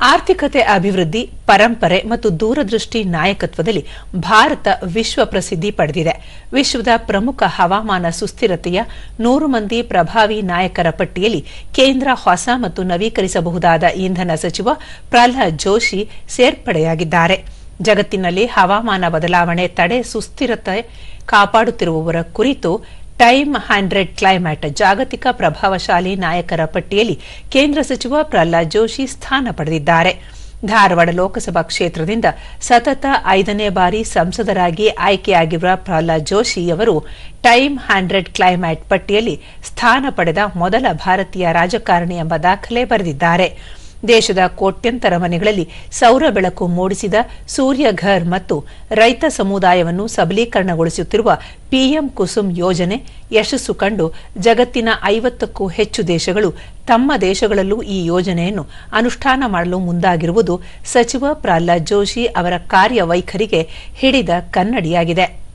ಆರ್ಥಿಕತೆ, ಅಭಿವೃದ್ಧಿ, ಪರಂಪರೆ ಮತ್ತು ದೂರದೃಷ್ಟಿ ನಾಯಕತ್ವದಲ್ಲಿ ಭಾರತ ವಿಶ್ವ ಪ್ರಸಿದ್ಧಿ ಪಡೆದಿದೆ. ವಿಶ್ವದ ಪ್ರಮುಖ ಹವಾಮಾನ ಸುಸ್ಥಿರತೆಯ ನೂರು ಮಂದಿ ಪ್ರಭಾವಿ ನಾಯಕರ ಪಟ್ಟಿಯಲ್ಲಿ ಕೇಂದ್ರ ಹೊಸ ಮತ್ತು ನವೀಕರಿಸಬಹುದಾದ ಇಂಧನ ಸಚಿವ ಪ್ರಹ್ಲಾದ್ ಜೋಶಿ ಸೇರ್ಪಡೆಯಾಗಿದ್ದಾರೆ. ಜಗತ್ತಿನಲ್ಲಿ ಹವಾಮಾನ ಬದಲಾವಣೆ ತಡೆ ಸುಸ್ಥಿರತೆ ಕಾಪಾಡುತ್ತಿರುವವರ ಕುರಿತು ಟೈಮ್ ಹಂಡ್ರೆಡ್ ಕ್ಲೈಮ್ಯಾಟ್ ಜಾಗತಿಕ ಪ್ರಭಾವಶಾಲಿ ನಾಯಕರ ಪಟ್ಟಿಯಲ್ಲಿ ಕೇಂದ್ರ ಸಚಿವ ಪ್ರಹ್ಲಾದ್ ಜೋಶಿ ಸ್ಥಾನ ಪಡೆದಿದ್ದಾರೆ. ಧಾರವಾಡ ಲೋಕಸಭಾ ಕ್ಷೇತ್ರದಿಂದ ಸತತ ಐದನೇ ಬಾರಿ ಸಂಸದರಾಗಿ ಆಯ್ಕೆಯಾಗಿರುವ ಪ್ರಹ್ಲಾದ್ ಜೋಶಿ ಅವರು ಟೈಮ್ ಹಂಡ್ರೆಡ್ ಕ್ಲೈಮ್ಯಾಟ್ ಪಟ್ಟಿಯಲ್ಲಿ ಸ್ಥಾನ ಪಡೆದ ಮೊದಲ ಭಾರತೀಯ ರಾಜಕಾರಣಿ ಎಂಬ ದಾಖಲೆ ಬರೆದಿದ್ದಾರೆ. ದೇಶದ ಕೋಟ್ಯಂತರ ಮನೆಗಳಲ್ಲಿ ಸೌರ ಬೆಳಕು ಮೂಡಿಸಿದ ಸೂರ್ಯಘರ್ ಮತ್ತು ರೈತ ಸಮುದಾಯವನ್ನು ಸಬಲೀಕರಣಗೊಳಿಸುತ್ತಿರುವ ಪಿಎಂ ಕುಸುಮ್ ಯೋಜನೆ ಯಶಸ್ಸು ಕಂಡು ಜಗತ್ತಿನ ಐವತ್ತಕ್ಕೂ ಹೆಚ್ಚು ದೇಶಗಳು ತಮ್ಮ ದೇಶಗಳಲ್ಲೂ ಈ ಯೋಜನೆಯನ್ನು ಅನುಷ್ಠಾನ ಮಾಡಲು ಮುಂದಾಗಿರುವುದು ಸಚಿವ ಪ್ರಹ್ಲಾದ್ ಜೋಶಿ ಅವರ ಕಾರ್ಯವೈಖರಿಗೆ ಹಿಡಿದ ಕನ್ನಡಿಯಾಗಿದೆ.